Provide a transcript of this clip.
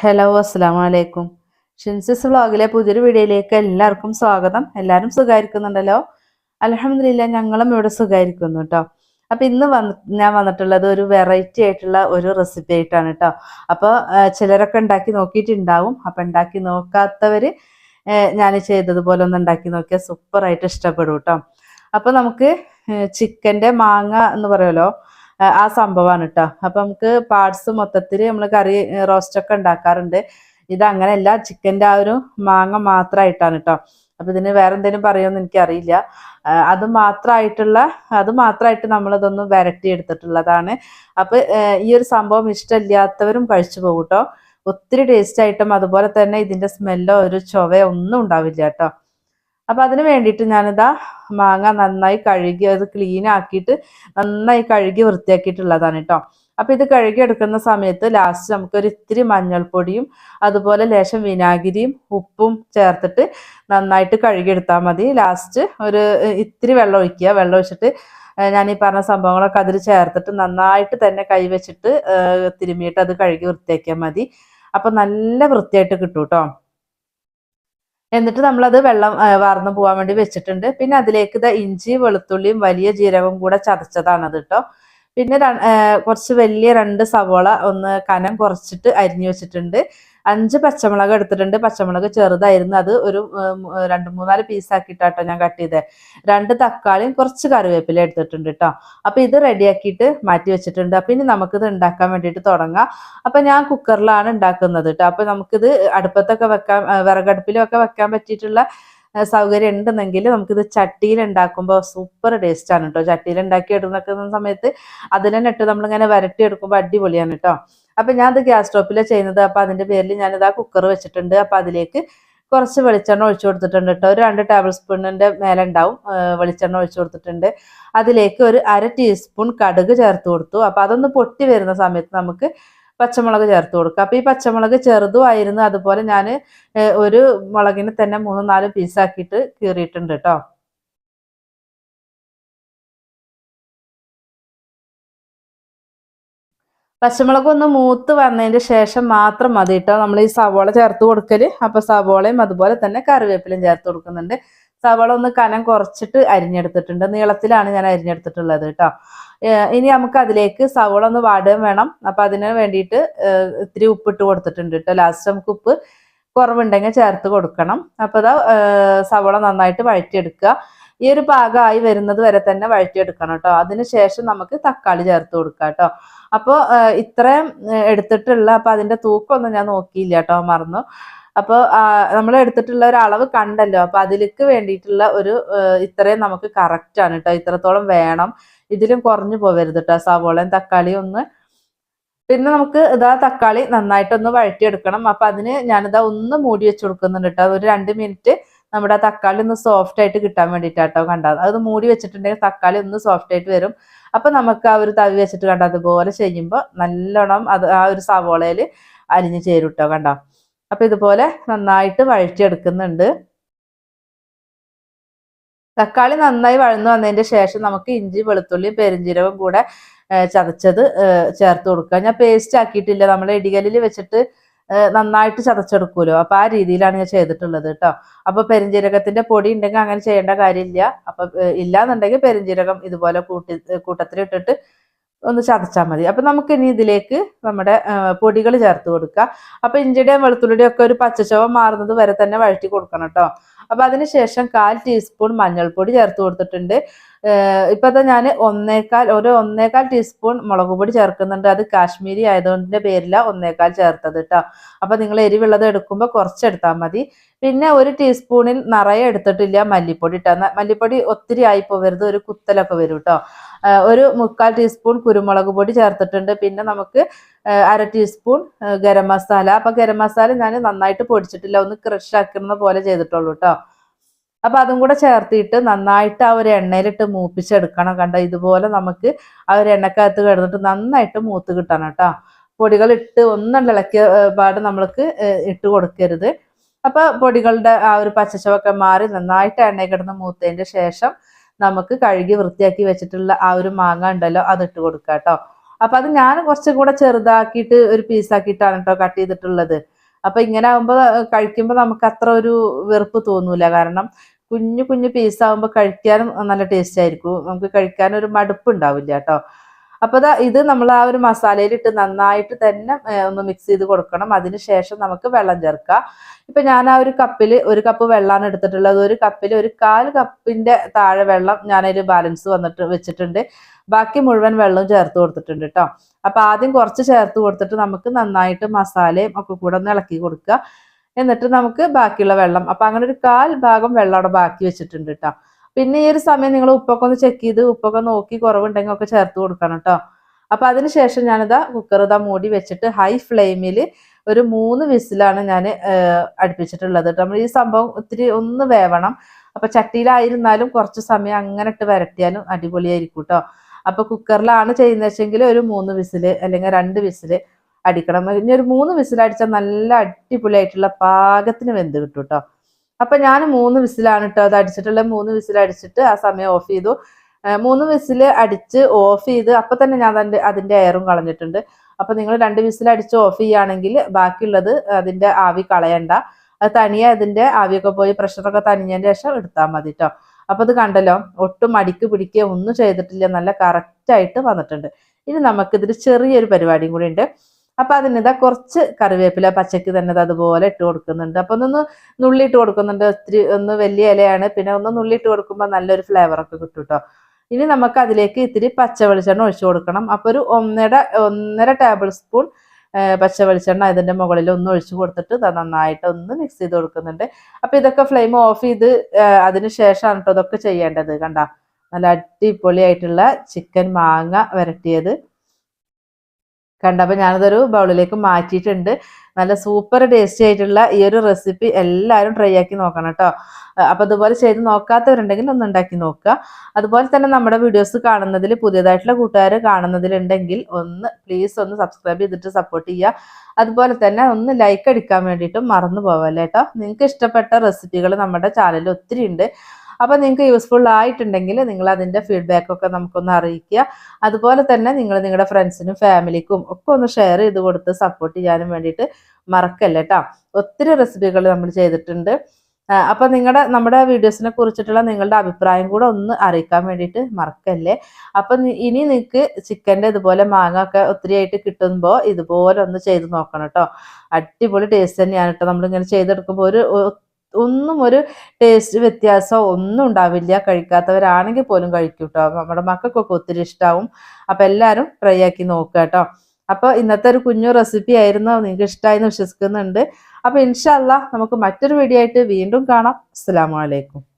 Hello അസ്സാം വലൈക്കും ഷിൻസിസ് വ്ളോഗിലെ പുതിയൊരു വീഡിയോയിലേക്ക് എല്ലാവർക്കും സ്വാഗതം. എല്ലാവരും സുഖമായിരിക്കുന്നുണ്ടല്ലോ? അലഹമില്ല ഞങ്ങളും ഇവിടെ സുഖമായിരിക്കുന്നു കേട്ടോ അപ്പം ഇന്ന് വന്ന് ഞാൻ വന്നിട്ടുള്ളത് ഒരു വെറൈറ്റി ആയിട്ടുള്ള ഒരു റെസിപ്പി ആയിട്ടാണ് കേട്ടോ അപ്പോൾ ചിലരൊക്കെ ഉണ്ടാക്കി നോക്കിയിട്ടുണ്ടാവും. അപ്പം ഉണ്ടാക്കി നോക്കാത്തവർ ഞാൻ ചെയ്തതുപോലെ ഒന്ന് ഉണ്ടാക്കി നോക്കിയാൽ സൂപ്പറായിട്ട് ഇഷ്ടപ്പെടും കേട്ടോ അപ്പോൾ നമുക്ക് ചിക്കന്റെ മാങ്ങ എന്ന് പറയുമല്ലോ ആ- സംഭവമാണ് കേട്ടോ അപ്പൊ നമുക്ക് പാർട്സ് മൊത്തത്തിൽ നമ്മൾ കറി റോസ്റ്റ് ഒക്കെ ഉണ്ടാക്കാറുണ്ട്. ഇത് അങ്ങനെയല്ല ചിക്കന്റെ ആ ഒരു മാങ്ങ മാത്രമായിട്ടാണ് കേട്ടോ അപ്പൊ ഇതിന് വേറെ എന്തെങ്കിലും പറയുമെന്ന് എനിക്കറിയില്ല. അത് മാത്രമായിട്ടുള്ള അത് മാത്രമായിട്ട് നമ്മളിതൊന്ന് വരട്ടി എടുത്തിട്ടുള്ളതാണ് അപ്പൊ ഈ ഒരു സംഭവം ഇഷ്ടമില്ലാത്തവരും കഴിച്ചു പോകും കേട്ടോ ഒത്തിരി ടേസ്റ്റ് ആയിട്ടും അതുപോലെ തന്നെ ഇതിന്റെ സ്മെല്ലോ ഒരു ചൊവയോ ഒന്നും ഉണ്ടാവില്ല കേട്ടോ അപ്പൊ അതിന് വേണ്ടിയിട്ട് ഞാനിതാ മാങ്ങ നന്നായി കഴുകി അത് ക്ലീൻ ആക്കിയിട്ട് നന്നായി കഴുകി വൃത്തിയാക്കിയിട്ടുള്ളതാണ് കേട്ടോ. അപ്പൊ ഇത് കഴുകി എടുക്കുന്ന സമയത്ത് ലാസ്റ്റ് നമുക്ക് ഒരു ഇത്തിരി മഞ്ഞൾപ്പൊടിയും അതുപോലെ ലേശം വിനാഗിരിയും ഉപ്പും ചേർത്തിട്ട് നന്നായിട്ട് കഴുകിയെടുത്താൽ മതി. ലാസ്റ്റ് ഒരു ഇത്തിരി വെള്ളം ഒഴിക്കുക. വെള്ളം ഒഴിച്ചിട്ട് ഞാൻ ഈ പറഞ്ഞ സംഭവങ്ങളൊക്കെ അതിൽ ചേർത്തിട്ട് നന്നായിട്ട് തന്നെ കൈവച്ചിട്ട് തിരുമ്മിയിട്ട് അത് കഴുകി വൃത്തിയാക്കിയാൽ മതി. അപ്പൊ നല്ല വൃത്തിയായിട്ട് കിട്ടും കേട്ടോ എന്നിട്ട് നമ്മളത് വെള്ളം വാർന്നു പോകാൻ വേണ്ടി വെച്ചിട്ടുണ്ട്. പിന്നെ അതിലേക്ക് ഇത് ഇഞ്ചി വെളുത്തുള്ളിയും വലിയ ജീരകവും കൂടെ ചതച്ചതാണ് അത് കേട്ടോ പിന്നെ കുറച്ച് വലിയ രണ്ട് സവോള ഒന്ന് കനം കുറച്ചിട്ട് അരിഞ്ഞു വെച്ചിട്ടുണ്ട്. അഞ്ച് പച്ചമുളക് എടുത്തിട്ടുണ്ട്. പച്ചമുളക് ചെറുതായിരുന്നു. അത് ഒരു രണ്ട് മൂന്നാൽ പീസാക്കിയിട്ടാട്ടോ ഞാൻ കട്ട് ചെയ്തത് രണ്ട് തക്കാളിയും കുറച്ച് കറിവേപ്പില എടുത്തിട്ടുണ്ട് കേട്ടോ അപ്പൊ ഇത് റെഡിയാക്കിയിട്ട് മാറ്റി വെച്ചിട്ടുണ്ട്. അപ്പൊ ഇനി നമുക്കിത് ഉണ്ടാക്കാൻ വേണ്ടിയിട്ട് തുടങ്ങാം. അപ്പൊ ഞാൻ കുക്കറിലാണ് ഉണ്ടാക്കുന്നത് കേട്ടോ അപ്പൊ നമുക്കിത് അടുപ്പത്തൊക്കെ വെക്കാൻ വിറകടുപ്പിലൊക്കെ വെക്കാൻ പറ്റിയിട്ടുള്ള സൗകര്യം ഉണ്ടെന്നെങ്കിൽ നമുക്കിത് ചട്ടിയിൽ ഉണ്ടാക്കുമ്പോൾ സൂപ്പർ ടേസ്റ്റ് ആണ് കേട്ടോ ചട്ടിയിൽ ഉണ്ടാക്കി എടുക്കുന്ന സമയത്ത് അതിൽ തന്നെ ഇട്ട് നമ്മളിങ്ങനെ വരട്ടി എടുക്കുമ്പോൾ അടിപൊളിയാണ് കേട്ടോ അപ്പൊ ഞാൻ ഗ്യാസ് സ്റ്റോപ്പിലാണ് ചെയ്യുന്നത്. അപ്പം അതിന്റെ പേരിൽ ഞാനിത് ആ കുക്കർ വെച്ചിട്ടുണ്ട്. അപ്പോൾ അതിലേക്ക് കുറച്ച് വെളിച്ചെണ്ണ ഒഴിച്ചു കൊടുത്തിട്ടുണ്ട് കേട്ടോ ഒരു രണ്ട് ടേബിൾ സ്പൂണിന്റെ മേലെ ഉണ്ടാവും വെളിച്ചെണ്ണ ഒഴിച്ചു കൊടുത്തിട്ടുണ്ട്. അതിലേക്ക് ഒരു അര ടീസ്പൂൺ കടുക് ചേർത്ത് കൊടുത്തു. അപ്പോൾ അതൊന്ന് പൊട്ടി വരുന്ന സമയത്ത് നമുക്ക് പച്ചമുളക് ചേർത്ത് കൊടുക്കുക അപ്പോൾ ഈ പച്ചമുളക് ചെറുതും ആയിരുന്നു. അതുപോലെ ഞാൻ ഒരു മുളകിനെ തന്നെ മൂന്ന് നാല് പീസാക്കിയിട്ട് കീറിയിട്ടുണ്ട് കേട്ടോ പച്ചമുളക് ഒന്ന് മൂത്ത് വന്നതിന് ശേഷം മാത്രം മതി കേട്ടോ നമ്മൾ ഈ സവോള ചേർത്ത് കൊടുക്കൽ. അപ്പൊ സവോളയും അതുപോലെ തന്നെ കറിവേപ്പിലയും ചേർത്ത് കൊടുക്കുന്നുണ്ട്. സവോള ഒന്ന് കനം കുറച്ചിട്ട് അരിഞ്ഞെടുത്തിട്ടുണ്ട്. നീളത്തിലാണ് ഞാൻ അരിഞ്ഞെടുത്തിട്ടുള്ളത് കേട്ടോ ഇനി നമുക്ക് അതിലേക്ക് സവോള ഒന്ന് വാടുകയും വേണം. അപ്പൊ അതിന് വേണ്ടിയിട്ട് ഇത്തിരി ഉപ്പിട്ട് കൊടുത്തിട്ടുണ്ട് കേട്ടോ ലാസ്റ്റ് നമുക്ക് ഉപ്പ് കുറവുണ്ടെങ്കിൽ ചേർത്ത് കൊടുക്കണം. അപ്പോൾ ഇതാ സവോള നന്നായിട്ട് വഴറ്റിയെടുക്കുക. ഈ ഒരു പാകമായി വരുന്നത് വരെ തന്നെ വഴറ്റിയെടുക്കണം കേട്ടോ. അതിനുശേഷം നമുക്ക് തക്കാളി ചേർത്ത് കൊടുക്കാം കേട്ടോ. അപ്പോൾ ഇത്രയും എടുത്തിട്ടുള്ള അപ്പൊ അതിന്റെ തൂക്കമൊന്നും ഞാൻ നോക്കിയില്ല കേട്ടോ മറന്നു. അപ്പോൾ നമ്മൾ എടുത്തിട്ടുള്ള ഒരു അളവ് കണ്ടല്ലോ. അപ്പൊ അതിലേക്ക് വേണ്ടിയിട്ടുള്ള ഒരു ഇത്രയും നമുക്ക് കറക്റ്റ് ആണ് കേട്ടോ. ഇത്രത്തോളം വേണം. ഇതിലും കുറഞ്ഞു പോവരുത് കേട്ടോ സവോളയും തക്കാളിയും ഒന്ന്. പിന്നെ നമുക്ക് ഇതാ തക്കാളി നന്നായിട്ടൊന്ന് വഴറ്റിയെടുക്കണം. അപ്പൊ അതിന് ഞാനിതാ ഒന്ന് മൂടി വെച്ച് കൊടുക്കുന്നുണ്ട് കേട്ടോ. ഒരു രണ്ട് മിനിറ്റ് നമ്മുടെ തക്കാളി ഒന്ന് സോഫ്റ്റ് ആയിട്ട് കിട്ടാൻ വേണ്ടിയിട്ടാട്ടോ കണ്ടത്. അത് മൂടി വെച്ചിട്ടുണ്ടെങ്കിൽ തക്കാളി ഒന്ന് സോഫ്റ്റ് ആയിട്ട് വരും. അപ്പൊ നമുക്ക് ആ ഒരു തവി വെച്ചിട്ട് കണ്ട? അതുപോലെ ചെയ്യുമ്പോൾ നല്ലോണം അത് ആ ഒരു സവോളയിൽ അരിഞ്ഞ് ചേരും കേട്ടോ കണ്ടോ? അപ്പൊ ഇതുപോലെ നന്നായിട്ട് വഴറ്റിയെടുക്കുന്നുണ്ട്. തക്കാളി നന്നായി വഴന്നു വന്നതിന്റെ ശേഷം നമുക്ക് ഇഞ്ചി വെളുത്തുള്ളിയും പെരിഞ്ജീരകവും കൂടെ ചതച്ചത് ചേർത്ത് കൊടുക്കുക. ഞാൻ പേസ്റ്റ് ആക്കിയിട്ടില്ല. നമ്മൾ ഇടികല്ലിൽ വെച്ചിട്ട് നന്നായിട്ട് ചതച്ചെടുക്കുമല്ലോ അപ്പൊ ആ രീതിയിലാണ് ഞാൻ ചെയ്തിട്ടുള്ളത് കേട്ടോ. അപ്പൊ പെരിഞ്ജീരകത്തിന്റെ പൊടി ഉണ്ടെങ്കിൽ അങ്ങനെ ചെയ്യേണ്ട കാര്യമില്ല. അപ്പൊ ഇല്ലാന്നുണ്ടെങ്കിൽ പെരിഞ്ജീരകം ഇതുപോലെ കൂട്ടി കൂട്ടത്തിലിട്ടിട്ട് ഒന്ന് ചതച്ചാൽ മതി. അപ്പൊ നമുക്ക് ഇനി ഇതിലേക്ക് നമ്മുടെ പൊടികൾ ചേർത്ത് കൊടുക്കുക അപ്പൊ ഇഞ്ചിയുടെയും വെളുത്തുള്ളിയുടെയും ഒക്കെ ഒരു പച്ചച്ചവ മാറുന്നത് വരെ തന്നെ വഴറ്റി കൊടുക്കണം കേട്ടോ. അപ്പൊ അതിനുശേഷം കാൽ ടീസ്പൂൺ മഞ്ഞൾപ്പൊടി ചേർത്ത് കൊടുത്തിട്ടുണ്ട്. ഏഹ് ഇപ്പത്തെ ഞാൻ ഒന്നേക്കാൽ ഒരു ഒന്നേക്കാൽ ടീസ്പൂൺ മുളക് പൊടി ചേർക്കുന്നുണ്ട്. അത് കാശ്മീരി ആയതുകൊണ്ടിന്റെ പേരില ഒന്നേക്കാൽ ചേർത്തത് കേട്ടോ അപ്പൊ നിങ്ങൾ എരിവുള്ളത് എടുക്കുമ്പോൾ കുറച്ചെടുത്താൽ മതി. പിന്നെ ഒരു ടീസ്പൂണിൽ നിറയെ എടുത്തിട്ടില്ല മല്ലിപ്പൊടി ഇട്ടാ മല്ലിപ്പൊടി ഒത്തിരി ആയി പോവരുത്. ഒരു കുത്തലൊക്കെ വരും കേട്ടോ ഒരു മുക്കാൽ ടീസ്പൂൺ കുരുമുളക് പൊടി ചേർത്തിട്ടുണ്ട്. പിന്നെ നമുക്ക് അര ടീസ്പൂൺ ഗരം മസാല. അപ്പൊ ഗരം മസാല ഞാൻ നന്നായിട്ട് പൊടിച്ചിട്ടില്ല. ഒന്ന് ക്രഷ് ആക്കുന്ന പോലെ ചെയ്തിട്ടുള്ളൂ കേട്ടോ അപ്പൊ അതും കൂടെ ചേർത്തിട്ട് നന്നായിട്ട് ആ ഒരു എണ്ണയിലിട്ട് മൂപ്പിച്ചെടുക്കണം കണ്ട? ഇതുപോലെ നമുക്ക് ആ ഒരു എണ്ണക്കകത്ത് കിടന്നിട്ട് നന്നായിട്ട് മൂത്ത് കിട്ടണം കേട്ടോ. പൊടികൾ ഇട്ട് ഒന്നും ഇളക്കിയ പാട് നമ്മൾക്ക് ഇട്ട് കൊടുക്കരുത്. അപ്പൊ പൊടികളുടെ ആ ഒരു പച്ചച്ചവൊക്കെ മാറി നന്നായിട്ട് എണ്ണയിൽ കിടന്ന് മൂത്തതിന്റെ ശേഷം നമുക്ക് കഴുകി വൃത്തിയാക്കി വെച്ചിട്ടുള്ള ആ ഒരു മാങ്ങ ഉണ്ടല്ലോ അത് ഇട്ട് കൊടുക്കുക കേട്ടോ. അപ്പൊ അത് ഞാൻ കുറച്ചും കൂടെ ചെറുതാക്കിയിട്ട് ഒരു പീസാക്കിയിട്ടാണ് കേട്ടോ കട്ട് ചെയ്തിട്ടുള്ളത്. അപ്പൊ ഇങ്ങനെ ആകുമ്പോൾ കഴിക്കുമ്പോൾ നമുക്ക് അത്ര ഒരു വെറുപ്പ് തോന്നൂല. കാരണം കുഞ്ഞു കുഞ്ഞു പീസ് ആകുമ്പോൾ കഴിക്കാനും നല്ല ടേസ്റ്റ് ആയിരിക്കും. നമുക്ക് കഴിക്കാൻ ഒരു മടുപ്പ് ഉണ്ടാവില്ല കേട്ടോ. അപ്പൊ ദാ ഇത് നമ്മൾ ആ ഒരു മസാലയിലിട്ട് നന്നായിട്ട് തന്നെ ഒന്ന് മിക്സ് ചെയ്ത് കൊടുക്കണം. അതിന് ശേഷം നമുക്ക് വെള്ളം ചേർക്കാം. ഇപ്പൊ ഞാൻ ആ ഒരു കപ്പിൽ ഒരു കപ്പ് വെള്ളമാണ് എടുത്തിട്ടുള്ളത്. ഒരു കപ്പിൽ ഒരു കാൽ കപ്പിന്റെ താഴെ വെള്ളം ഞാനതിൽ ബാലൻസ് വന്നിട്ട് വെച്ചിട്ടുണ്ട്. ബാക്കി മുഴുവൻ വെള്ളവും ചേർത്ത് കൊടുത്തിട്ടുണ്ട് കേട്ടോ അപ്പൊ ആദ്യം കുറച്ച് ചേർത്ത് കൊടുത്തിട്ട് നമുക്ക് നന്നായിട്ട് മസാലയും ഒക്കെ കൂടെ ഒന്ന് ഇളക്കി കൊടുക്കുക. എന്നിട്ട് നമുക്ക് ബാക്കിയുള്ള വെള്ളം അപ്പൊ അങ്ങനെ ഒരു കാൽ ഭാഗം വെള്ളം അവിടെ ബാക്കി വെച്ചിട്ടുണ്ട് കേട്ടോ പിന്നെ ഈ ഒരു സമയം നിങ്ങൾ ഉപ്പൊക്കെ ഒന്ന് ചെക്ക് ചെയ്ത് ഉപ്പൊക്കെ നോക്കി കുറവുണ്ടെങ്കിൽ ഒക്കെ ചേർത്ത് കൊടുക്കണം കേട്ടോ അപ്പൊ അതിനുശേഷം ഞാനിതാ കുക്കർ ഇതാ മൂടി വെച്ചിട്ട് ഹൈ ഫ്ലെയിമിൽ ഒരു മൂന്ന് വിസിലാണ് ഞാൻ അടുപ്പിച്ചിട്ടുള്ളത് കേട്ടോ നമ്മൾ ഈ സംഭവം ഒത്തിരി ഒന്ന് വേവണം. അപ്പൊ ചട്ടിയിലായിരുന്നാലും കുറച്ച് സമയം അങ്ങനെ ഇട്ട് വരട്ടിയാലും അടിപൊളിയായിരിക്കും കേട്ടോ അപ്പൊ കുക്കറിലാണ് ചെയ്യുന്നത് വെച്ചെങ്കിൽ ഒരു മൂന്ന് വിസിൽ അല്ലെങ്കിൽ രണ്ട് വിസിൽ അടിക്കണം. ഇനി ഒരു മൂന്ന് വിസിൽ അടിച്ചാൽ നല്ല അടിപൊളിയായിട്ടുള്ള പാകത്തിന് വെന്ത് കിട്ടും കേട്ടോ അപ്പൊ ഞാൻ മൂന്ന് വിസിലാണ് കേട്ടോ അത് അടിച്ചിട്ടുള്ള മൂന്ന് വിസിൽ അടിച്ചിട്ട് ആ സമയം ഓഫ് ചെയ്തു. മൂന്ന് വിസിൽ അടിച്ച് ഓഫ് ചെയ്ത് അപ്പൊ തന്നെ ഞാൻ അതിന്റെ അതിന്റെ എയറും കളഞ്ഞിട്ടുണ്ട്. അപ്പൊ നിങ്ങൾ രണ്ട് വിസിൽ അടിച്ച് ഓഫ് ചെയ്യുകയാണെങ്കിൽ ബാക്കിയുള്ളത് അതിന്റെ ആവി കളയണ്ട. അത് തനിയെ അതിന്റെ ആവിയൊക്കെ പോയി പ്രഷറൊക്കെ തനിഞ്ഞതിന് ശേഷം എടുത്താൽ മതി കേട്ടോ അപ്പൊ അത് കണ്ടല്ലോ ഒട്ടും അടിക്ക് പിടിക്കുക ഒന്നും ചെയ്തിട്ടില്ല. നല്ല കറക്റ്റ് ആയിട്ട് വന്നിട്ടുണ്ട്. ഇനി നമുക്കിതിൽ ചെറിയൊരു പരിപാടിയും കൂടി ഉണ്ട്. അപ്പൊ അതിനിതാ കുറച്ച് കറിവേപ്പില പച്ചക്ക് തന്നെ അതുപോലെ ഇട്ട് കൊടുക്കുന്നുണ്ട്. അപ്പൊ ഒന്ന് നുള്ളി ഇട്ട് കൊടുക്കുന്നുണ്ട്. ഒത്തിരി ഒന്ന് വലിയ ഇലയാണ്. പിന്നെ ഒന്ന് നുള്ളി ഇട്ട് കൊടുക്കുമ്പോൾ നല്ലൊരു ഫ്ലേവർ ഒക്കെ കിട്ടും കേട്ടോ ഇനി നമുക്ക് അതിലേക്ക് ഇത്തിരി പച്ച വെളിച്ചെണ്ണ ഒഴിച്ചു കൊടുക്കണം. അപ്പൊ ഒരു ഒന്നര ഒന്നര ടേബിൾ സ്പൂൺ പച്ച വെളിച്ചെണ്ണ ഇതിന്റെ മുകളിൽ ഒന്ന് ഒഴിച്ചു കൊടുത്തിട്ട് ദാ നന്നായിട്ട് ഒന്ന് മിക്സ് ചെയ്ത് കൊടുക്കുന്നുണ്ട്. അപ്പൊ ഇതൊക്കെ ഫ്ലെയിം ഓഫ് ചെയ്ത് അതിന് ശേഷമാണ് കേട്ടോ ഇതൊക്കെ ചെയ്യേണ്ടത്. കണ്ട? നല്ല അടിപൊളിയായിട്ടുള്ള ചിക്കൻ മാങ്ങ വരട്ടിയത്. കണ്ടപ്പോൾ ഞാനതൊരു ബൗളിലേക്ക് മാറ്റിയിട്ടുണ്ട്. നല്ല സൂപ്പർ ടേസ്റ്റി ആയിട്ടുള്ള ഈ ഒരു റെസിപ്പി എല്ലാവരും ട്രൈ ആക്കി നോക്കണം കേട്ടോ അപ്പോൾ അതുപോലെ ചെയ്ത് നോക്കാത്തവരുണ്ടെങ്കിൽ ഒന്ന് ഉണ്ടാക്കി നോക്കുക. അതുപോലെ തന്നെ നമ്മുടെ വീഡിയോസ് കാണുന്നതിൽ പുതിയതായിട്ടുള്ള കൂട്ടുകാർ കാണുന്നതിലുണ്ടെങ്കിൽ ഒന്ന് പ്ലീസ് ഒന്ന് സബ്സ്ക്രൈബ് ചെയ്തിട്ട് സപ്പോർട്ട് ചെയ്യുക. അതുപോലെ തന്നെ ഒന്ന് ലൈക്ക് അടിക്കാൻ വേണ്ടിയിട്ടും മറന്നു പോവല്ലേ കേട്ടോ നിങ്ങൾക്ക് ഇഷ്ടപ്പെട്ട റെസിപ്പികൾ നമ്മുടെ ചാനലിൽ ഒത്തിരി ഉണ്ട് അപ്പോൾ നിങ്ങൾക്ക് യൂസ്ഫുൾ ആയിട്ടുണ്ടെങ്കിൽ നിങ്ങൾ അതിന്റെ ഫീഡ്ബാക്ക് ഒക്കെ നമുക്കൊന്ന് അറിയിക്കുക. അതുപോലെ തന്നെ നിങ്ങൾ നിങ്ങളുടെ ഫ്രണ്ട്സിനും ഫാമിലിക്കും ഒക്കെ ഒന്ന് ഷെയർ ചെയ്ത് കൊടുത്ത് സപ്പോർട്ട് ചെയ്യാനും വേണ്ടിയിട്ട് മറക്കല്ല കേട്ടോ ഒത്തിരി റെസിപ്പികൾ നമ്മൾ ചെയ്തിട്ടുണ്ട്. അപ്പം നിങ്ങളുടെ നമ്മുടെ വീഡിയോസിനെ കുറിച്ചിട്ടുള്ള നിങ്ങളുടെ അഭിപ്രായം കൂടെ ഒന്ന് അറിയിക്കാൻ വേണ്ടിയിട്ട് മറക്കല്ലേ? അപ്പം ഇനി നിങ്ങൾക്ക് ചിക്കന്റെ ഇതുപോലെ മാങ്ങ ഒക്കെ ഒത്തിരി ആയിട്ട് കിട്ടുമ്പോൾ ഇതുപോലെ ഒന്ന് ചെയ്ത് നോക്കണം കേട്ടോ അടിപൊളി ടേസ്റ്റ് തന്നെയാണ് കേട്ടോ നമ്മളിങ്ങനെ ചെയ്തെടുക്കുമ്പോൾ ഒരു ഒന്നും ഒരു ടേസ്റ്റ് വ്യത്യാസമോ ഒന്നും ഉണ്ടാവില്ല. കഴിക്കാത്തവരാണെങ്കിൽ പോലും കഴിക്കും കേട്ടോ നമ്മുടെ മക്കൾക്കൊക്കെ ഒത്തിരി ഇഷ്ടമാവും അപ്പം എല്ലാവരും ട്രൈ ആക്കി നോക്കുക കേട്ടോ അപ്പോൾ ഇന്നത്തെ ഒരു കുഞ്ഞു റെസിപ്പി ആയിരുന്നു. നിങ്ങൾക്ക് ഇഷ്ടമായി എന്ന് വിശ്വസിക്കുന്നുണ്ട് അപ്പോൾ ഇൻഷല്ല നമുക്ക് മറ്റൊരു വീഡിയോ ആയിട്ട് വീണ്ടും കാണാം. അസ്സാം